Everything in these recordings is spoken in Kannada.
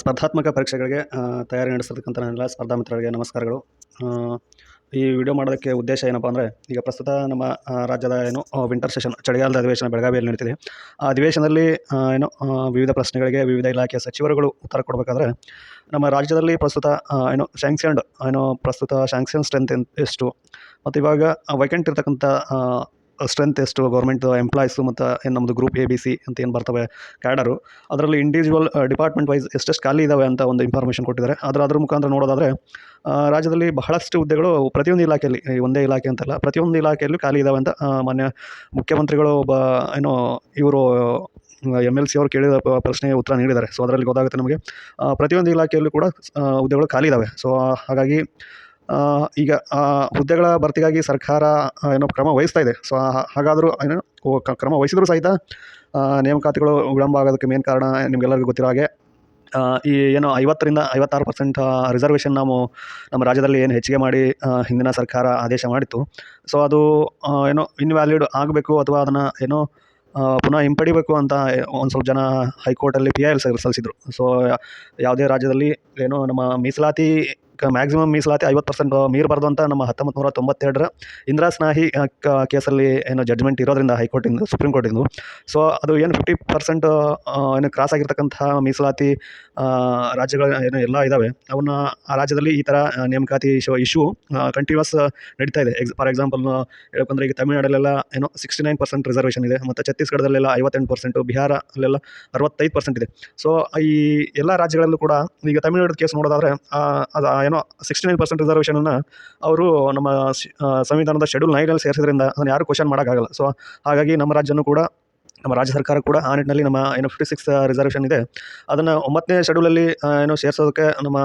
ಸ್ಪರ್ಧಾತ್ಮಕ ಪರೀಕ್ಷೆಗಳಿಗೆ ತಯಾರಿ ನಡೆಸಿರ್ತಕ್ಕಂಥ ಎಲ್ಲ ಸ್ಪರ್ಧಾ ಮಿತ್ರರಿಗೆ ನಮಸ್ಕಾರಗಳು. ಈ ವಿಡಿಯೋ ಮಾಡೋದಕ್ಕೆ ಉದ್ದೇಶ ಏನಪ್ಪ ಅಂದರೆ, ಈಗ ಪ್ರಸ್ತುತ ನಮ್ಮ ರಾಜ್ಯದ ಏನು ವಿಂಟರ್ ಸೆಷನ್ ಚಳಿಗಾಲದ ಅಧಿವೇಶನ ಬೆಳಗಾವಿಯಲ್ಲಿ ನಡೀತಿದೆ. ಆ ಅಧಿವೇಶನದಲ್ಲಿ ಏನು ವಿವಿಧ ಪ್ರಶ್ನೆಗಳಿಗೆ ವಿವಿಧ ಇಲಾಖೆಯ ಸಚಿವರುಗಳು ಉತ್ತರ ಕೊಡಬೇಕಾದ್ರೆ, ನಮ್ಮ ರಾಜ್ಯದಲ್ಲಿ ಪ್ರಸ್ತುತ ಏನು ಶ್ಯಾಂಕ್ಷನ್ಡ್ ಏನು ಪ್ರಸ್ತುತ ಶ್ಯಾಂಕ್ಷನ್ ಸ್ಟ್ರೆಂತ್ ಎಷ್ಟು, ಮತ್ತು ಇವಾಗ ವೈಕೆಂಟ್ ಇರ್ತಕ್ಕಂಥ ಸ್ಟ್ರೆಂತ್ ಎಷ್ಟು ಗೌರ್ಮೆಂಟ್ ಎಂಪ್ಲಾಯ್ಸು ಮತ್ತು ಏನು ನಮ್ಮದು ಗ್ರೂಪ್ ಎ ಬಿ ಸಿ ಅಂತ ಏನು ಬರ್ತವೆ ಕ್ಯಾಡರು ಅದರಲ್ಲಿ ಇಂಡಿವಿಜುವಲ್ ಡಿಪಾರ್ಟ್ಮೆಂಟ್ ವೈಸ್ ಎಷ್ಟೆಷ್ಟು ಖಾಲಿ ಇದಾವೆ ಅಂತ ಒಂದು ಇನ್ಫಾರ್ಮೇಷನ್ ಕೊಟ್ಟಿದ್ದಾರೆ. ಅದರ ಅದ್ರ ಮುಖಾಂತರ ನೋಡೋದಾದರೆ ರಾಜ್ಯದಲ್ಲಿ ಬಹಳಷ್ಟು ಹುದ್ದೆಗಳು ಪ್ರತಿಯೊಂದು ಇಲಾಖೆಯಲ್ಲಿ ಒಂದೇ ಇಲಾಖೆ ಅಂತಲ್ಲ, ಪ್ರತಿಯೊಂದು ಇಲಾಖೆಯಲ್ಲೂ ಖಾಲಿ ಇದಾವೆ ಅಂತ ಮಾನ್ಯ ಮುಖ್ಯಮಂತ್ರಿಗಳು ಒಬ್ಬ, ಏನು ಇವರು ಎಂ ಎಲ್ ಸಿ ಅವರು ಕೇಳಿದ ಪ್ರಶ್ನೆಗೆ ಉತ್ತರ ನೀಡಿದ್ದಾರೆ. ಸೊ ಅದರಲ್ಲಿ ಗೊತ್ತಾಗುತ್ತೆ ನಮಗೆ. ಪ್ರತಿಯೊಂದು ಇಲಾಖೆಯಲ್ಲೂ ಕೂಡ ಹುದ್ದೆಗಳು ಖಾಲಿ ಇದ್ದಾವೆ ಸೊ ಹಾಗಾಗಿ ಈಗ ಹುದ್ದೆಗಳ ಭರ್ತಿಗಾಗಿ ಸರ್ಕಾರ ಏನೋ ಕ್ರಮ ವಹಿಸ್ತಾ ಇದೆ. ಸೊ ಹಾಗಾದರೂ ಏನೋ ಕ್ರಮ ವಹಿಸಿದರೂ ಸಹಿತ ನೇಮಕಾತಿಗಳು ವಿಳಂಬ ಆಗೋದಕ್ಕೆ ಮೇನ್ ಕಾರಣ ನಿಮಗೆಲ್ಲರಿಗೂ ಗೊತ್ತಿರೋ ಹಾಗೆ ಈ, ಏನು ಐವತ್ತರಿಂದ ಐವತ್ತಾರು ಪರ್ಸೆಂಟ್ ರಿಸರ್ವೇಷನ್ ನಾವು ನಮ್ಮ ರಾಜ್ಯದಲ್ಲಿ ಏನು ಹೆಚ್ಚಿಗೆ ಮಾಡಿ ಹಿಂದಿನ ಸರ್ಕಾರ ಆದೇಶ ಮಾಡಿತ್ತು. ಸೊ ಅದು ಏನೋ ಇನ್ವ್ಯಾಲಿಡ್ ಆಗಬೇಕು ಅಥವಾ ಅದನ್ನು ಏನೋ ಪುನಃ ಹಿಂಪಡಿಬೇಕು ಅಂತ ಒಂದು ಸ್ವಲ್ಪ ಜನ ಹೈಕೋರ್ಟಲ್ಲಿ ಪಿ ಐ ಎಲ್ ಸಲ್ಲಿಸಿದ್ರು. ಸೊ ಯಾವುದೇ ರಾಜ್ಯದಲ್ಲಿ ಏನೋ ನಮ್ಮ ಮೀಸಲಾತಿ ಮ್ಯಾಕ್ಸಿಮಮ್ ಮೀಸಲಾತಿ ಐವತ್ತು ಪರ್ಸೆಂಟ್ ಮೀರಬಾರ್ದು ಅಂತ ನಮ್ಮ ಹತ್ತೊಂಬತ್ತು ನೂರ ತೊಂಬತ್ತೆರಡರ ಇಂದಿರಾ ಸ್ನಾಹಿ ಕೇಸಲ್ಲಿ ಏನು ಜಡ್ಜ್ಮೆಂಟ್ ಇರೋದ್ರಿಂದ ಹೈಕೋರ್ಟಿಂದ, ಸುಪ್ರೀಂ ಕೋರ್ಟಿಂದು. ಸೊ ಅದು ಏನು ಫಿಫ್ಟಿ ಪರ್ಸೆಂಟ್ ಏನು ಕ್ರಾಸ್ ಆಗಿರ್ತಕ್ಕಂಥ ಮೀಸಲಾತಿ ರಾಜ್ಯಗಳು ರಾಜ್ಯಗಳ ಏನು ಎಲ್ಲ ಇದ್ದಾವೆ ಅವನ್ನ ಆ ರಾಜ್ಯದಲ್ಲಿ ಈ ಥರ ನೇಮಕಾತಿ ಇಶ್ಯೂ ಇಶ್ಯೂ ಕಂಟಿನ್ಯೂಸ್ ನಡೀತಾ ಇದೆ. ಎಕ್ಸ್ ಫಾರ್ ಎಕ್ಸಾಂಪಲ್ ಹೇಳ್ಬೇಕಂದ್ರೆ ಈಗ ತಮಿಳ್ನಾಡಲ್ಲೆಲ್ಲ ಏನೋ ಸಿಕ್ಸ್ಟಿ ನೈನ್ ಪರ್ಸೆಂಟ್ ರಿಸರ್ವೇಷನ್ ಇದೆ. ಮತ್ತು ಛತ್ತೀಸ್ಗಢದಲ್ಲೆಲ್ಲ ಐವತ್ತೆಂಟು ಪರ್ಸೆಂಟು ಬಿಹಾರ ಅಲ್ಲೆಲ್ಲ ಅರವತ್ತೈದು ಪರ್ಸೆಂಟ್ ಇದೆ. ಸೊ ಈ ಎಲ್ಲ ರಾಜ್ಯಗಳಲ್ಲೂ ಕೂಡ ಈಗ ತಮಿಳ್ನಾಡು ಕೇಸ್ ನೋಡೋದಾದ್ರೆ ಅದು ಏನೋ ಸಿಕ್ಸ್ಟಿ ನೈನ್ ಪರ್ಸೆಂಟ್ ರಿಸರ್ವೇಷನನ್ನು ಅವರು ನಮ್ಮ ಸಂವಿಧಾನದ ಶೆಡ್ಯೂಲ್ ನೈನಲ್ಲಿ ಸೇರಿಸಿದ್ರಿಂದ ಅದನ್ನು ಯಾರೂ ಕ್ವಶನ್ ಮಾಡೋಕ್ಕಾಗಲ್ಲ. ಸೊ ಹಾಗಾಗಿ ನಮ್ಮ ರಾಜ್ಯನೂ ಕೂಡ, ನಮ್ಮ ರಾಜ್ಯ ಸರ್ಕಾರ ಕೂಡ ಆ ನಿಟ್ಟಿನಲ್ಲಿ ನಮ್ಮ, ಏನು ಫಿಫ್ಟಿ ಸಿಕ್ಸ್ ರಿಸರ್ವೇಷನ್ ಇದೆ. ಅದನ್ನು ಒಂಬತ್ತನೇ ಶೆಡ್ಯೂಲಲ್ಲಿ ಏನೋ ಸೇರಿಸೋದಕ್ಕೆ ನಮ್ಮ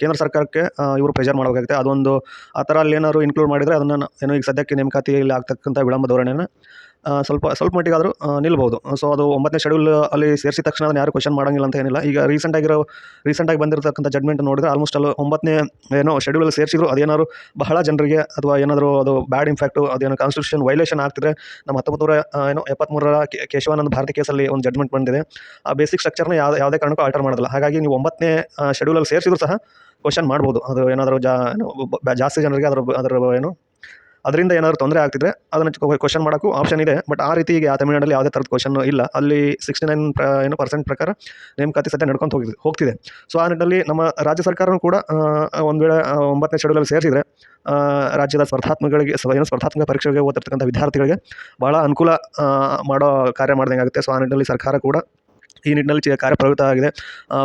ಕೇಂದ್ರ ಸರ್ಕಾರಕ್ಕೆ ಇವರು ಪ್ರೆಷರ್ ಮಾಡಬೇಕಾಗುತ್ತೆ. ಅದೊಂದು ಆ ಥರ ಅಲ್ಲಿ ಏನಾದ್ರು ಇನ್ಕ್ಲೂಡ್ ಮಾಡಿದರೆ ಅದನ್ನು ಏನು ಈಗ ಸದ್ಯಕ್ಕೆ ನೇಮಕಾತಿಯಲ್ಲಿ ಆಗ್ತಕ್ಕಂಥ ವಿಳಂಬ ಧೋರಣೆಯನ್ನು ಸ್ವಲ್ಪ ಸ್ವಲ್ಪ ಮಟ್ಟಿಗಾದರೂ ನಿಲ್ಬೋದು. ಸೊ ಅದು ಒಂಬತ್ತನೇ ಶೆಡ್ಯೂಲ್ ಅಲ್ಲಿ ಸೇರಿಸಿದ ತಕ್ಷಣ ಅದನ್ನು ಯಾರು ಕ್ವಶನ್ ಮಾಡೋಂಗಿಲ್ಲ ಅಂತ ಏನಿಲ್ಲ. ಈಗ ರೀಸೆಂಟ್ ಆಗಿರೋ ರೀಸೆಂಟಾಗಿ ಬಂದಿರತಕ್ಕಂಥ ಜಡ್ಮೆಂಟ್ ನೋಡಿದ್ರೆ ಆಲ್ಮೋಸ್ಟ್ ಅಲ್ಲಿ ಒಂಬತ್ತನೇ ಏನೋ ಶೆಡ್ಯೂಲಲ್ಲಿ ಸೇರಿಸಿದ್ರು. ಅದೇನಾದ್ರು ಬಹಳ ಜನರಿಗೆ ಅಥವಾ ಏನಾದರೂ ಅದು ಬ್ಯಾಡ್ ಇಂಪ್ಯಾಕ್ಟು ಅದೇನೋ ಕಾನ್ಸ್ಟಿಟ್ಯೂಷನ್ ವೈಲೇಷನ್ ಆಗ್ತಿದ್ರೆ ನಮ್ಮ ಹತ್ತೊಂಬತ್ತು ಏನೋ ಎಪ್ಪತ್ತ್ಮೂರರ ಕೇಶವಾನಂದ ಭಾರತಿ ಕೇಸಲ್ಲಿ ಒಂದು ಜಡ್ಮೆಂಟ್ ಬಂದಿದೆ. ಆ ಬೇಸಿಕ್ ಸ್ಟ್ರಕ್ಚರ್ನ ಯಾವ ಯಾವುದೇ ಕಾರಣಕ್ಕೂ ಆಲ್ಟರ್ ಮಾಡೋದಿಲ್ಲ ಹಾಗಾಗಿ ನೀವು ಒಂಬತ್ತನೇ ಶೆಡ್ಯೂಲಲ್ಲಿ ಸೇರಿಸಿದ್ರು ಸಹ ಕ್ವಶನ್ ಮಾಡ್ಬೋದು. ಅದು ಏನಾದರೂ ಜಾ ಜಾಸ್ತಿ ಜನರಿಗೆ ಅದರ ಅದರ ಏನು ಅದರಿಂದ ಏನಾದರೂ ತೊಂದರೆ ಆಗ್ತಿದ್ರೆ ಅದನ್ನು ಕ್ವಶನ್ ಮಾಡೋಕ್ಕೂ ಆಪ್ಷನ್ ಇದೆ. ಬಟ್ ಆ ರೀತಿ ಈಗ ತಮಿಳ್ನಾಡಲ್ಲಿ ಯಾವುದೇ ಥರದ ಕ್ವಶನ್ ಇಲ್ಲ. ಅಲ್ಲಿ ಸಿಕ್ಸ್ಟಿ ನೈನ್ ಏನು ಪರ್ಸೆಂಟ್ ಪ್ರಕಾರ ನೇಮಕಾತಿ ಸದ್ಯ ನಡ್ಕೊಂತ ಹೋಗಿದೆ ಹೋಗ್ತಿದೆ. ಸೊ ಆ ನಿಟ್ಟಿನಲ್ಲಿ ನಮ್ಮ ರಾಜ್ಯ ಸರ್ಕಾರವೂ ಕೂಡ ಒಂದು ವೇಳೆ ಒಂಬತ್ತನೇ ಶೆಡ್ಯೂಲಲ್ಲಿ ಸೇರಿಸಿದರೆ ರಾಜ್ಯದ ಸ್ಪರ್ಧಾತ್ಮಕಗಳಿಗೆ ಏನೋ ಸ್ಪರ್ಧಾತ್ಮಕ ಪರೀಕ್ಷೆಗೆ ಓದ್ತಿರ್ತಕ್ಕಂಥ ವಿದ್ಯಾರ್ಥಿಗಳಿಗೆ ಭಾಳ ಅನುಕೂಲ ಮಾಡೋ ಕಾರ್ಯ ಮಾಡ್ದಂಗೆ ಆಗುತ್ತೆ ಸೊ ಆ ನಿಟ್ಟಿನಲ್ಲಿ ಸರ್ಕಾರ ಕೂಡ ಈ ನಿಟ್ಟಿನಲ್ಲಿ ಚ ಕಾರ್ಯಪ್ರವೃತ್ತ ಆಗಿದೆ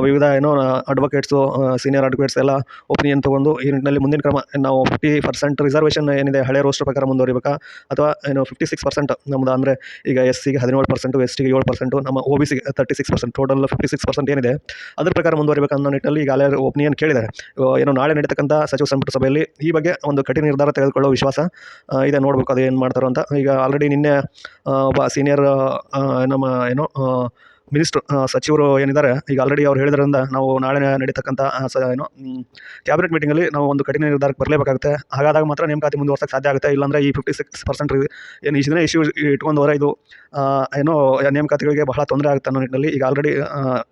ವಿವಿಧ ಏನೋ ಅಡ್ವೊಕೇಟ್ಸು ಸೀನಿಯರ್ ಅಡ್ವೊಕೇಟ್ಸ್ ಎಲ್ಲ ಒಪಿನಿಯನ್ ತೊಗೊಂಡು ಈ ನಿಟ್ಟಿನಲ್ಲಿ ಮುಂದಿನ ಕ್ರಮ, ನಾವು ಫಿಫ್ಟಿ ಪರ್ಸೆಂಟ್ ರಿಸರ್ವೇಷನ್ ಏನಿದೆ, ಹಳೆ ರೋಸ್ಟರ್ ಪ್ರಕಾರ ಮುಂದುವರಿಬೇಕಾ? ಅಥವಾ ಏನು ಫಿಫ್ಟಿ ಸಿಕ್ಸ್ ಪರ್ಸೆಂಟ್ ನಮ್ಮದು ಅಂದರೆ ಈಗ ಎಸ್ ಸಿಗೆ ಹದಿನೇಳು ಪರ್ಸೆಂಟು ಎಸ್ ಟಿಗೆ ಏಳು ಪರ್ಸೆಂಟು ನಮ್ಮ ಒ ಬಿ ಸಿಗೆ thirty six percent total fifty six percent ಏನಿದೆ, ಅದರ ಪ್ರಕಾರ ಮುಂದುವರಿಬೇಕು ಅನ್ನೋ ನಿಟ್ಟಿನಲ್ಲಿ ಈಗ ಒಪಿನಿಯನ್ ಕೇಳಿದ್ದಾರೆ. ಏನು ನಾಳೆ ನಡೀತಕ್ಕಂಥ ಸಚಿವ ಸಂಪುಟ ಸಭೆಯಲ್ಲಿ ಈ ಬಗ್ಗೆ ಒಂದು ಕಠಿಣ ನಿರ್ಧಾರ ತೆಗೆದುಕೊಳ್ಳೋ ವಿಶ್ವಾಸ ಇದೆ, ನೋಡಬೇಕು ಅದು ಏನು ಮಾಡ್ತಾರೋ ಅಂತ. ಈಗ ಆಲ್ರೆಡಿ ನಿನ್ನೆ ಒಬ್ಬ ಸೀನಿಯರ್ ನಮ್ಮ ಏನೋ ಮಿನಿಸ್ಟ್ರು ಸಚಿವರು ಏನಿದ್ದಾರೆ, ಈಗ ಆಲ್ರೆಡಿ ಅವ್ರು ಹೇಳಿದ್ರಿಂದ ನಾವು ನಾಳೆ ನಡೀತಕ್ಕಂಥ ಸ, ಏನು ಕ್ಯಾಬಿನೆಟ್ ಮೀಟಿಂಗಲ್ಲಿ ನಾವು ಒಂದು ಕಠಿಣ ನಿರ್ಧಾರಕ್ಕೆ ಬರಲೇಬೇಕಾಗುತ್ತೆ. ಹಾಗಾದಾಗ ಮಾತ್ರ ನೇಮಕಾತಿ ಮುಂದುವರ್ಸಕ್ಕೆ ಸಾಧ್ಯ ಆಗುತ್ತೆ. ಇಲ್ಲಾಂದರೆ ಈ ಫಿಫ್ಟಿ ಸಿಕ್ಸ್ ಪರ್ಸೆಂಟ್ ಏನು ದಿನ ಇಶ್ಯೂ ಇಟ್ಕೊಂಡು ಹೊರ ಇದು ಏನು ನೇಮಕಾತಿಗಳಿಗೆ ಬಹಳ ತೊಂದರೆ ಆಗುತ್ತೆ ಅನ್ನೋ ನಿಟ್ಟಿನಲ್ಲಿ ಈಗ ಆಲ್ರೆಡಿ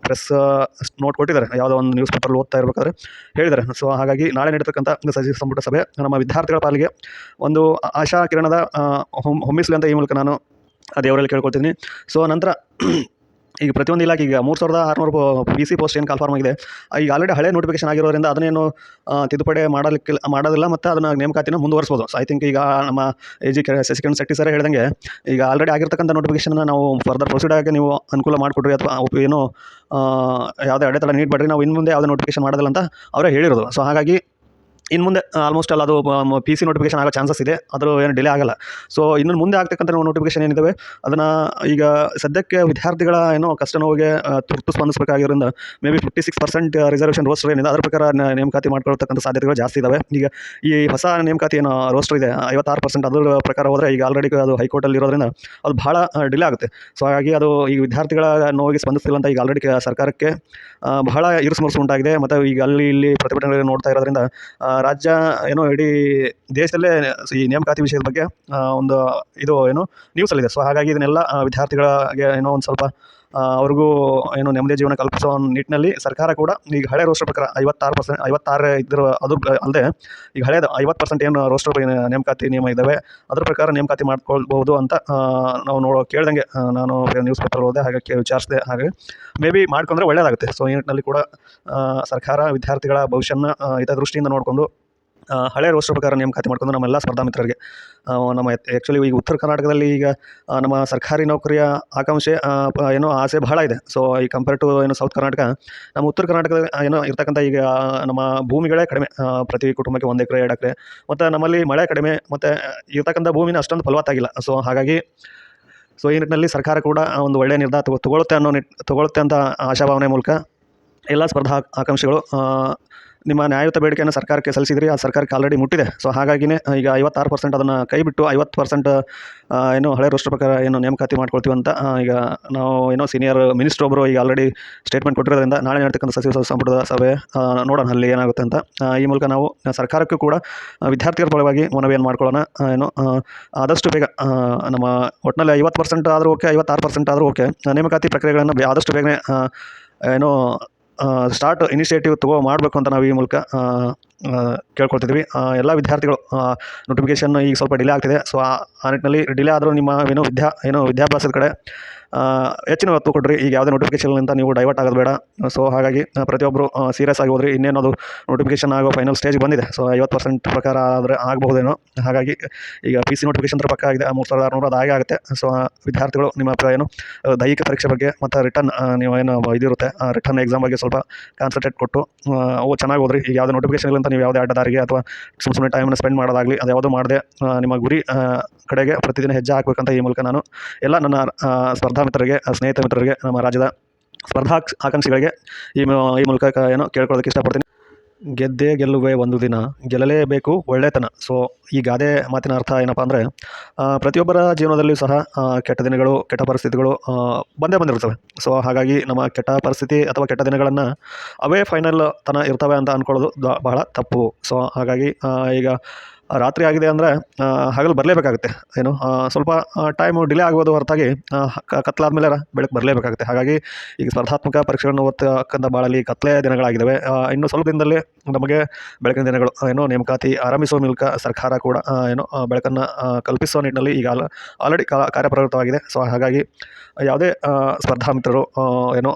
ಪ್ರೆಸ್ ನೋಟ್ ಕೊಟ್ಟಿದ್ದಾರೆ. ಯಾವುದೋ ಒಂದು ನ್ಯೂಸ್ ಪೇಪರ್ ಓದ್ತಾ ಇರಬೇಕಾದ್ರೆ ಹೇಳಿದ್ದಾರೆ. ಸೊ ಹಾಗಾಗಿ ನಾಳೆ ನಡೀತಕ್ಕಂಥ ಸಚಿವ ಸಂಪುಟ ಸಭೆ, ನಮ್ಮ ವಿದ್ಯಾರ್ಥಿಗಳ ಪಾಲಿಗೆ ಒಂದು ಆಶಾ ಕಿರಣದ ಹೊಮ್ಮಿಸಲಿ ಅಂತ ಈ ಮೂಲಕ ನಾನು ದೇವರಲ್ಲಿ ಕೇಳ್ಕೊಳ್ತೀನಿ ಸೊ ನಂತರ ಈಗ ಪ್ರತಿಯೊಂದು ಇಲಾಖೆ, ಈಗ ಮೂರು ಸಾವಿರದ ಆರುನೂರು ಪಿ ಸಿ ಪೋಸ್ಟ್ ಏನು ಕನ್ಫರ್ಮ್ ಆಗಿದೆ ಈಗ ಆಲ್ರೆಡಿ ಹಳೆ ನೋಟಿಫಿಕೇಶನ್ ಆಗಿರೋದ್ರಿಂದ ಅದನ್ನೇನು ತಿದ್ದುಪಡಿ ಮಾಡಲಿಕ್ಕೆ ಮಾಡೋದಿಲ್ಲ ಮತ್ತು ಅದನ್ನು ನೇಮಕಾತಿನ ಮುಂದುವರಿಸ್ಬೋದು. ಐ ಥಿಂಕ್ ಈಗ ನಮ್ಮ A G Shashikaran Shetty sir ಹೇಳ್ದಂಗೆ, ಈಗ ಆಲ್ರೆಡಿ ಆಗಿರ್ತಕ್ಕಂಥ ನೋಟಿಫಿಕೇಶನ್ನ ನಾವು ಫರ್ದರ್ ಪ್ರೊಸೀಡ್ ಆಗಿ ನೀವು ಅನುಕೂಲ ಮಾಡಿಕೊಡ್ರಿ ಅಥವಾ ಏನು ಯಾವುದೇ ಅಡೆತಡೆ ನೀಡಬೇಡ್ರಿ ನಾವು ಇನ್ನು ಮುಂದೆ ಯಾವುದೇ ನೋಟಿಫಿಕೇಶನ್ ಮಾಡೋದಿಲ್ಲ ಅಂತ ಅವರೇ ಹೇಳಿರೋದು. ಸೊ ಹಾಗಾಗಿ ಇನ್ನು ಮುಂದೆ ಆಲ್ಮೋಸ್ಟ್ ಅಲ್ಲ ಅದು ಪಿ ಸಿ ನೋಟಿಫಿಕೇಶನ್ ಆಗೋ ಚಾನ್ಸಸ್ ಇದೆ. ಅದು ಏನು ಡಿಲೇ ಆಗಲ್ಲ. ಸೊ ಇನ್ನು ಮುಂದೆ ಆಗ್ತಕ್ಕಂಥ ನೋಟಿಫಿಕೇಶನ್ ಏನಿದ್ದಾವೆ ಅದನ್ನು ಈಗ ಸದ್ಯಕ್ಕೆ ವಿದ್ಯಾರ್ಥಿಗಳ ಏನೋ ಕಷ್ಟ ನೋವಿಗೆ ತುರ್ತು ಸ್ಪಂದಿಸಬೇಕಾಗಿರೋದ್ರಿಂದ maybe fifty six percent reservation roster ಏನಿದೆ, ಅದ್ರ ಪ್ರಕಾರ ನೇಮಕಾತಿ ಮಾಡ್ಕೊಳ್ತಕ್ಕಂಥ ಸಾಧ್ಯತೆಗಳು ಜಾಸ್ತಿ ಇದ್ದಾವೆ ಈಗ ಈ ಹೊಸ ನೇಮಕಾತಿ ಏನು ರೋಸ್ಟರ್ ಇದೆ, ಐವತ್ತಾರು ಪರ್ಸೆಂಟ್ ಅದ್ರ ಪ್ರಕಾರ ಹೋದರೆ ಈಗ ಆಲ್ರೆಡಿ ಅದು ಹೈಕೋರ್ಟಲ್ಲಿ ಇರೋದ್ರಿಂದ ಅದು ಭಾಳ ಡಿಲೇ ಆಗುತ್ತೆ. ಸೊ ಹಾಗಾಗಿ ಅದು ಈ ವಿದ್ಯಾರ್ಥಿಗಳ ನೋವಿಗೆ ಸ್ಪಂದಿಸ್ತಿಲ್ಲ ಅಂತ ಈಗ ಆಲ್ರೆಡಿ ಸರ್ಕಾರಕ್ಕೆ ಬಹಳ ಇರುಸುಮುರುಸು ಉಂಟಾಗಿದೆ. ಮತ್ತು ಈಗ ಅಲ್ಲಿ ಇಲ್ಲಿ ಪ್ರತಿಭಟನೆಗಳು ನೋಡ್ತಾ ಇರೋದ್ರಿಂದ ರಾಜ್ಯ ಏನೋ ಇಡೀ ದೇಶದಲ್ಲೇ ಈ ನೇಮಕಾತಿ ವಿಷಯದ ಬಗ್ಗೆ ಒಂದು ಇದು ಏನು ನ್ಯೂಸಲ್ಲಿದೆ ಸೊ ಹಾಗಾಗಿ ಇದನ್ನೆಲ್ಲ ವಿದ್ಯಾರ್ಥಿಗಳಿಗೆ ಏನೋ ಒಂದು ಸ್ವಲ್ಪ ಅವ್ರಿಗೂ ಏನು ನೆಮ್ಮದಿ ಜೀವನ ಕಲ್ಪಿಸೋ ನಿಟ್ಟಿನಲ್ಲಿ ಸರ್ಕಾರ ಕೂಡ ಈಗ ಹಳೆ ರೋಸ್ಟರ್ ಪ್ರಕಾರ ಐವತ್ತಾರು ಪರ್ಸೆಂಟ್ ಐವತ್ತಾರು ಇದ್ರ ಅದು ಅಲ್ಲದೆ ಈಗ ಹಳೇದು ಐವತ್ತು ಪರ್ಸೆಂಟ್ ಏನು ರೋಸ್ಟರ್ ನೇಮಕಾತಿ ನಿಯಮ ಇದ್ದಾವೆ ಅದ್ರ ಪ್ರಕಾರ ನೇಮಕಾತಿ ಮಾಡ್ಕೊಳ್ಬೋದು ಅಂತ ನಾವು ನೋಡೋ, ಕೇಳ್ದಂಗೆ ನಾನು ನ್ಯೂಸ್ ಪೇಪರ್ ಓದಿದೆ, ಹಾಗೆ ಕೇ- ವಿಚಾರಿಸಿದೆ, ಹಾಗೆ ಮೇ ಬಿ ಮಾಡ್ಕೊಂಡ್ರೆ ಒಳ್ಳೆಯದಾಗುತ್ತೆ ಸೊ ಈ ನಿಟ್ಟಿನಲ್ಲಿ ಕೂಡ ಸರ್ಕಾರ ವಿದ್ಯಾರ್ಥಿಗಳ ಭವಿಷ್ಯನ ಹಿತದೃಷ್ಟಿಯಿಂದ ನೋಡಿಕೊಂಡು ಹಳೆ ರೋಸ್ಟರ್ ಪ್ರಕಾರ ನೇಮಕಾತಿ ಮಾಡ್ಕೊಂಡು ನಮ್ಮೆಲ್ಲ ಸ್ಪರ್ಧಾ ಮಿತ್ರರಿಗೆ ನಮ್ಮ ಆ್ಯಕ್ಚುಲಿ ಈಗ ಉತ್ತರ ಕರ್ನಾಟಕದಲ್ಲಿ ಈಗ ನಮ್ಮ ಸರ್ಕಾರಿ ನೌಕರಿಯ ಆಕಾಂಕ್ಷೆ ಏನೋ ಆಸೆ ಬಹಳ ಇದೆ. ಸೊ ಈ ಕಂಪೇರ್ ಟು ಏನು ಸೌತ್ ಕರ್ನಾಟಕ ನಮ್ಮ ಉತ್ತರ ಕರ್ನಾಟಕದ, ಏನೋ ಇರ್ತಕ್ಕಂಥ ಈಗ ನಮ್ಮ ಭೂಮಿಗಳೇ ಕಡಿಮೆ. ಪ್ರತಿ ಕುಟುಂಬಕ್ಕೆ ಒಂದು ಎಕರೆ, ಎರಡು ಎಕರೆ. ಮತ್ತು ನಮ್ಮಲ್ಲಿ ಮಳೆ ಕಡಿಮೆ, ಮತ್ತು ಇರ್ತಕ್ಕಂಥ ಭೂಮಿನ ಅಷ್ಟೊಂದು ಫಲವತ್ತಾಗಿಲ್ಲ. ಸೊ ಹಾಗಾಗಿ ಸೊ ಈ ನಿಟ್ಟಿನಲ್ಲಿ ಸರ್ಕಾರ ಕೂಡ ಒಂದು ಒಳ್ಳೆಯ ನಿರ್ಧಾರ ತಗೊಳ್ಳುತ್ತೆ ಅನ್ನೋ ನಿಟ್ ತಗೊಳುತ್ತೆ ಅಂತ ಆಶಾಭಾವನೆ ಮೂಲಕ ಎಲ್ಲ ಸ್ಪರ್ಧಾ ಆಕಾಂಕ್ಷಿಗಳು ನಿಮ್ಮ ನ್ಯಾಯಯುತ ಬೇಡಿಕೆಯನ್ನು ಸರ್ಕಾರಕ್ಕೆ ಸಲ್ಲಿಸಿದ್ರಿ, ಆ ಸರ್ಕಾರಕ್ಕೆ ಆಲ್ರೆಡಿ ಮುಟ್ಟಿದೆ. ಸೊ ಹಾಗಾಗಿನೇ ಈಗ ಐವತ್ತಾರು ಪರ್ಸೆಂಟ್ ಅದನ್ನು ಕೈ ಬಿಟ್ಟು ಐವತ್ತು ಪರ್ಸೆಂಟ್ ಏನು ಹಳೆ ರೋಸ್ಟರ್ ಪ್ರಕಾರ ಏನು ನೇಮಕಾತಿ ಮಾಡ್ಕೊಳ್ತೀವಿ ಅಂತ ಈಗ ನಾವು ಏನೋ ಸೀನಿಯರ್ ಮಿನಿಸ್ಟರ್ ಒಬ್ಬರು ಈಗ ಆಲ್ರೆಡಿ ಸ್ಟೇಟ್ಮೆಂಟ್ ಕೊಟ್ಟಿರೋದ್ರಿಂದ ನಾಳೆ ನಡ್ತಕ್ಕಂಥ ಸಚಿವ ಸಂಪುಟದ ಸಭೆ ನೋಡೋಣ ಅಲ್ಲಿ ಏನಾಗುತ್ತೆ ಅಂತ. ಈ ಮೂಲಕ ನಾವು ಸರ್ಕಾರಕ್ಕೂ ಕೂಡ ವಿದ್ಯಾರ್ಥಿಗಳ ಪರವಾಗಿ ಮನವಿಯನ್ನು ಮಾಡ್ಕೊಳ್ಳೋಣ ಏನು ಆದಷ್ಟು ಬೇಗ ನಮ್ಮ ಒಟ್ಟಿನಲ್ಲಿ ಐವತ್ತು ಪರ್ಸೆಂಟ್ ಆದರೂ ಓಕೆ ಐವತ್ತಾರು ಪರ್ಸೆಂಟ್ ಆದರೂ ಓಕೆ ನೇಮಕಾತಿ ಪ್ರಕ್ರಿಯೆಗಳನ್ನು ಆದಷ್ಟು ಬೇಗನೆ ಏನು ಸ್ಟಾರ್ಟ್ ಇನಿಷಿಯೇಟಿವ್ ತಗೋ ಮಾಡಬೇಕು ಅಂತ ನಾವು ಈ ಮೂಲಕ ಕೇಳ್ಕೊಳ್ತಿದ್ವಿ. ಎಲ್ಲ ವಿದ್ಯಾರ್ಥಿಗಳು ನೋಟಿಫಿಕೇಷನ್ ಈಗ ಸ್ವಲ್ಪ ಡಿಲೇ ಆಗ್ತಿದೆ. ಸೊ ಆ ನಿಟ್ಟಿನಲ್ಲಿ ಡಿಲೇ ಆದರೂ ನಿಮ್ಮ ಏನು ವಿದ್ಯಾ, ಏನು ವಿದ್ಯಾಭ್ಯಾಸದ ಕಡೆ ಹೆಚ್ಚಿನ ಒತ್ತು ಕೊಡ್ರಿ. ಈಗ ಯಾವುದೇ ನೋಟಿಫಿಕೇಷನ್ಲಿಂದ ನೀವು ಡೈವರ್ಟ್ ಆಗೋದು ಬೇಡ. ಸೊ ಹಾಗಾಗಿ ಪ್ರತಿಯೊಬ್ಬರು ಸೀರಿಯಸ್ ಆಗಿ ಹೋದ್ರಿ. ಅದು ನೋಟಿಫಿಕೇಷನ್ ಆಗೋ ಫೈನಲ್ ಸ್ಟೇಜ್ ಬಂದಿದೆ. ಸೊ ಐವತ್ತು ಪರ್ಸೆಂಟ್ ಪ್ರಕಾರ ಆದರೆ ಆಗಬಹುದೇನೋ. ಹಾಗಾಗಿ ಈಗ ಪಿ ಸಿ ನೋಟಿಫಿಕೇಷನ್ ಪಕ್ಕ ಆಗಿದೆ. ಮೂರು ಸಾವಿರದ ಆರುನೂರು ಅದು ಹಾಗೆ ಆಗುತ್ತೆ. ಸೊ ವಿದ್ಯಾರ್ಥಿಗಳು ನಿಮ್ಮ ಏನು? ದೈಹಿಕ ಪರೀಕ್ಷೆ ಬಗ್ಗೆ ಮತ್ತು ರಿಟರ್ನ್ ನೀವು ಏನು ಇದಿರುತ್ತೆ ಆ ರಿಟರ್ನ್ ಎಕ್ಸಾಮ್ ಬಗ್ಗೆ ಸ್ವಲ್ಪ ಕಾನ್ಸಂಟ್ರೇಟ್ ಕೊಟ್ಟು ಅವು ಚೆನ್ನಾಗಿ ಹೋದ್ರಿ. ಈಗ ಯಾವುದೇ ನೋಟಿಫಿಕೇಷನ್ಗಿಂತ ನೀವು ಯಾವುದೇ ಅಡ್ಡದಾರಿಗೆ ಅಥವಾ ಸುಮ್ಮ ಸುಮ್ಮನೆ ಟೈಮನ್ನು ಸ್ಪೆಂಡ್ ಮಾಡೋದಾಗಲಿ ಅದು ಯಾವುದೂ ಮಾಡದೆ ನಿಮ್ಮ ಗುರಿ ಕಡೆಗೆ ಪ್ರತಿದಿನ ಹೆಜ್ಜೆ ಹಾಕಬೇಕಂತ ಈ ಮೂಲಕ ನಾನು ಎಲ್ಲ ನನ್ನ ಆ, ಸ್ಪರ್ಧಾ ಮಿತ್ರರಿಗೆ, ಸ್ನೇಹಿತ ಮಿತ್ರರಿಗೆ, ನಮ್ಮ ರಾಜ್ಯದ ಸ್ಪರ್ಧಾ ಆಕಾಂಕ್ಷಿಗಳಿಗೆ ಈ ಈ ಮೂಲಕ ಏನು ಕೇಳ್ಕೊಳ್ಳೋದಕ್ಕೆ ಇಷ್ಟಪಡ್ತೀನಿ. ಗೆದ್ದೇ ಗೆಲ್ಲುವೆ ಒಂದು ದಿನ, ಗೆಲ್ಲಲೇಬೇಕು ಒಳ್ಳೆತನ. ಸೊ ಈ ಗಾದೆ ಮಾತಿನ ಅರ್ಥ ಏನಪ್ಪ ಅಂದರೆ ಪ್ರತಿಯೊಬ್ಬರ ಜೀವನದಲ್ಲಿಯೂ ಸಹ ಕೆಟ್ಟ ದಿನಗಳು, ಕೆಟ್ಟ ಪರಿಸ್ಥಿತಿಗಳು ಬಂದೇ ಬಂದಿರ್ತವೆ ಸೊ ಹಾಗಾಗಿ ನಮ್ಮ ಕೆಟ್ಟ ಪರಿಸ್ಥಿತಿ ಅಥವಾ ಕೆಟ್ಟ ದಿನಗಳನ್ನು ಅವೇ ಫೈನಲ್ ತನ ಇರ್ತವೆ ಅಂತ ಅಂದ್ಕೊಳ್ಳೋದು ಬಹಳ ತಪ್ಪು. ಸೊ ಹಾಗಾಗಿ ಈಗ ರಾತ್ರಿ ಆಗಿದೆ ಅಂದರೆ ಹಗಲು ಬರಲೇಬೇಕಾಗುತ್ತೆ. ಏನು ಸ್ವಲ್ಪ ಟೈಮು ಡಿಲೇ ಆಗೋದು ಹೊರತಾಗಿ ಕತ್ಲಾದ ಮೇಲೆ ಬೆಳಕು ಬರಲೇಬೇಕಾಗುತ್ತೆ. ಹಾಗಾಗಿ ಈಗ ಸ್ಪರ್ಧಾತ್ಮಕ ಪರೀಕ್ಷೆಗಳನ್ನು ಓದ್ತಕ್ಕಂಥ ಭಾಳಲ್ಲಿ ಕತ್ಲೆ ದಿನಗಳಾಗಿದ್ದಾವೆ ಇನ್ನೂ ಸ್ವಲ್ಪ ದಿನದಲ್ಲಿ ನಮಗೆ ಬೆಳಕಿನ ದಿನಗಳು ಏನು, ನೇಮಕಾತಿ, ಆರಂಭಿಸುವ ಮೂಲಕ ಸರ್ಕಾರ ಕೂಡ ಏನು ಬೆಳಕನ್ನು ಕಲ್ಪಿಸುವ ನಿಟ್ಟಿನಲ್ಲಿ ಈಗ ಆಲ್ರೆಡಿ ಕಾರ್ಯಪ್ರವೃತ್ತವಾಗಿದೆ. ಸೊ ಹಾಗಾಗಿ ಯಾವುದೇ ಸ್ಪರ್ಧಾ ಮಿತ್ರರು ಏನೋ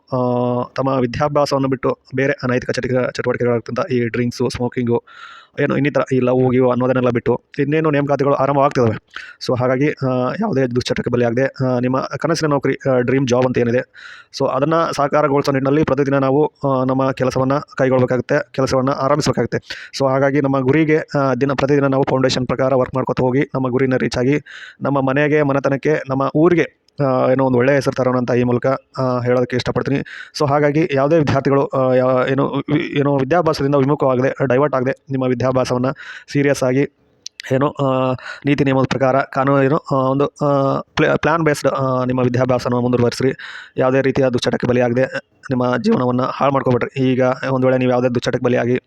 ತಮ್ಮ ವಿದ್ಯಾಭ್ಯಾಸವನ್ನು ಬಿಟ್ಟು ಬೇರೆ ಅನೈತಿಕ ಚಟಿಕ ಚಟುವಟಿಕೆಗಳಾಗ್ತಂಥ ಈ ಡ್ರಿಂಕ್ಸು, ಸ್ಮೋಕಿಂಗು ಏನು ಇನ್ನಿತರ ಇಲ್ಲ ಗಿವ್ ಅನ್ನೋದನ್ನೆಲ್ಲ ಬಿಟ್ಟು ಇನ್ನೇನು ನೇಮಕಾತಿಗಳು ಆರಂಭವಾಗ್ತಿದ್ದಾವೆ ಸೊ ಹಾಗಾಗಿ ಯಾವುದೇ ದುಶ್ಚಟಕ್ಕೆ ಬಲಿಯಾಗದೆ ನಿಮ್ಮ ಕನಸಿನ ನೌಕರಿ ಡ್ರೀಮ್ ಜಾಬ್ ಅಂತ ಏನಿದೆ ಸೊ ಅದನ್ನು ಸಾಕಾರಗೊಳಿಸೋ ನಿಟ್ಟಿನಲ್ಲಿ ಪ್ರತಿದಿನ ನಾವು ನಮ್ಮ ಕೆಲಸವನ್ನು ಕೈಗೊಳ್ಳಬೇಕಾಗುತ್ತೆ ಕೆಲಸವನ್ನು ಆರಂಭಿಸಬೇಕಾಗುತ್ತೆ. ಸೊ ಹಾಗಾಗಿ ನಮ್ಮ ಗುರಿಗೆ ದಿನ, ಪ್ರತಿದಿನ ನಾವು ಫೌಂಡೇಶನ್ ಪ್ರಕಾರ ವರ್ಕ್ ಮಾಡ್ಕೊತ ಹೋಗಿ, ನಮ್ಮ ಗುರಿನ ರೀಚ್ ಆಗಿ, ನಮ್ಮ ಮನೆಗೆ, ಮನೆತನಕ್ಕೆ, ನಮ್ಮ ಊರಿಗೆ ಏನೋ ಒಂದು ಒಳ್ಳೆಯ ಹೆಸರು ತರೋಣ ಅಂತ ಈ ಮೂಲಕ ಹೇಳೋದಕ್ಕೆ ಇಷ್ಟಪಡ್ತೀನಿ. ಸೊ ಹಾಗಾಗಿ ಯಾವುದೇ ವಿದ್ಯಾರ್ಥಿಗಳು ಏನು ಏನೋ ವಿದ್ಯಾಭ್ಯಾಸದಿಂದ ವಿಮುಖವಾಗದೆ, ಡೈವರ್ಟ್ ಆಗದೆ ನಿಮ್ಮ ವಿದ್ಯಾಭ್ಯಾಸವನ್ನು ಸೀರಿಯಸ್ ಆಗಿ ಏನು ನೀತಿ ನಿಯಮದ ಪ್ರಕಾರ ಕಾನೂನು ಏನು ಒಂದು ಒಂದು ಪ್ಲ್ಯಾನ್ ಬೇಸ್ಡ್ ನಿಮ್ಮ ವಿದ್ಯಾಭ್ಯಾಸನ ಮುಂದುವರಿಸ್ರಿ. ಯಾವುದೇ ರೀತಿಯ ದುಶ್ಚಟಕ್ಕೆ ಬಲಿಯಾಗದೆ ನಿಮ್ಮ ಜೀವನವನ್ನು ಹಾಳು ಮಾಡ್ಕೊಬೇಡ್ರಿ. ಈಗ ಒಂದು ವೇಳೆ ನೀವು ಯಾವುದೇ ದುಶ್ಚಟಕ್ಕೆ ಬಲಿಯಾಗಿ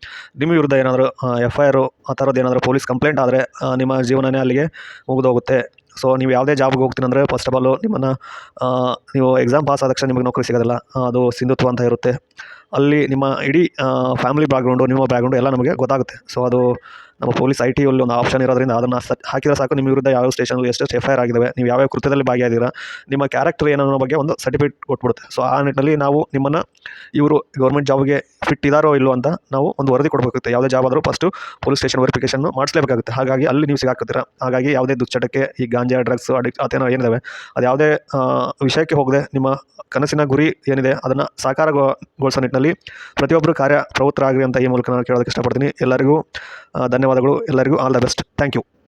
ನಿಮ್ಮ ವಿರುದ್ಧ ಏನಾದರೂ ಎಫ್ ಐ ಆರು ಆ ಥರದ್ದು ಏನಾದರೂ ಪೊಲೀಸ್ ಕಂಪ್ಲೇಂಟ್ ಆದರೆ ನಿಮ್ಮ ಜೀವನನೇ ಅಲ್ಲಿಗೆ ಮುಗಿದೋಗುತ್ತೆ. ಸೊ, ನೀವು ಯಾವುದೇ ಜಾಬ್ಗೆ ಹೋಗ್ತೀನಿ ಅಂದರೆ ಫಸ್ಟ್ ಆಫ್ ಆಲು ನಿಮ್ಮನ್ನು ನೀವು ಎಕ್ಸಾಮ್ ಪಾಸ್ ಆದ ತಕ್ಷಣ ನಿಮಗೆ ನೌಕರಿ ಸಿಗೋದಿಲ್ಲ. ಅದು ಸಿಂಧುತ್ವ ಅಂತ ಇರುತ್ತೆ. ಅಲ್ಲಿ ನಿಮ್ಮ ಇಡೀ ಫ್ಯಾಮಿಲಿ ಬ್ಯಾಕ್ಗ್ರೌಂಡು ನಿಮ್ಮ ಬ್ಯಾಕ್ಗ್ರೌಂಡು ಎಲ್ಲ ನಮಗೆ ಗೊತ್ತಾಗುತ್ತೆ. ಸೊ, ಅದು ನಮ್ಮ ಪೊಲೀಸ್ ಐ ಟಿಯಲ್ಲಿ ಒಂದು ಆಪ್ಷನ್ ಇರೋದ್ರಿಂದ ಅದನ್ನು ಹಾಕಿದ್ರೆ ಸಾಕು. ನಿಮ್ಮ ವಿರುದ್ಧ ಯಾವ ಸ್ಟೇಷನಲ್ಲಿ ಎಷ್ಟೆಷ್ಟು ಎಫ್ ಐ ಆರ್ ನೀವು ಯಾವ್ಯಾವ ಕೃತ್ಯದಲ್ಲಿ ಭಾಗಿಯಾಗಿದ್ದೀರಾ ನಿಮ್ಮ ಕ್ಯಾರೆಕ್ಟರ್ ಏನನ್ನೋ ಬಗ್ಗೆ ಒಂದು ಸರ್ಟಿಫಿಕೇಟ್ ಕೊಟ್ಬಿಡುತ್ತೆ. ಸೊ ಆ ನಿಟ್ಟಿನಲ್ಲಿ ನಾವು ನಿಮ್ಮನ್ನು ಇವರು ಗೌರ್ಮೆಂಟ್ ಜಾಬ್ಗೆ ಫಿಟ್ ಇದಾರೋ ಇಲ್ಲೋ ಅಂತ ನಾವು ಒಂದು ವರದಿ ಕೊಡಬೇಕಾಗುತ್ತೆ. ಯಾವುದೇ ಜಾಬ್ ಆದರೂ ಫಸ್ಟು ಪೊಲೀಸ್ ಸ್ಟೇಷನ್ ವೆರಿಫಿಕೇಶನ್ ಮಾಡಿಸಲೇಬೇಕಾಗುತ್ತೆ. ಹಾಗಾಗಿ ಅಲ್ಲಿ ನೀವು ಸಿಗಾಕತ್ತೀರ. ಹಾಗಾಗಿ ಯಾವುದೇ ದುಶ್ಚಟಕ್ಕೆ ಈ ಗಾಂಜಾ ಡ್ರಗ್ಸ್ ಅಡಿಕ್ಟ್ ಅದೇನೋ ಏನಿದಾವೆ ಅದು ಯಾವುದೇ ವಿಷಯಕ್ಕೆ ಹೋಗದೆ ನಿಮ್ಮ ಕನಸಿನ ಗುರಿ ಏನಿದೆ ಅದನ್ನು ಸಾಕಾರಗೊಳಿಸೋ ನಿಟ್ಟಿನಲ್ಲಿ ಪ್ರತಿಯೊಬ್ಬರು ಕಾರ್ಯ ಪ್ರವೃತ್ತರಾಗ್ರಿ ಅಂತ ಈ ಮೂಲಕ ನಾನು ಕೇಳೋದಕ್ಕೆ ಇಷ್ಟಪಡ್ತೀನಿ. ಎಲ್ಲರಿಗೂ ಆ, ಧನ್ಯವಾದಗಳು ಎಲ್ಲರಿಗೂ. All the best thank you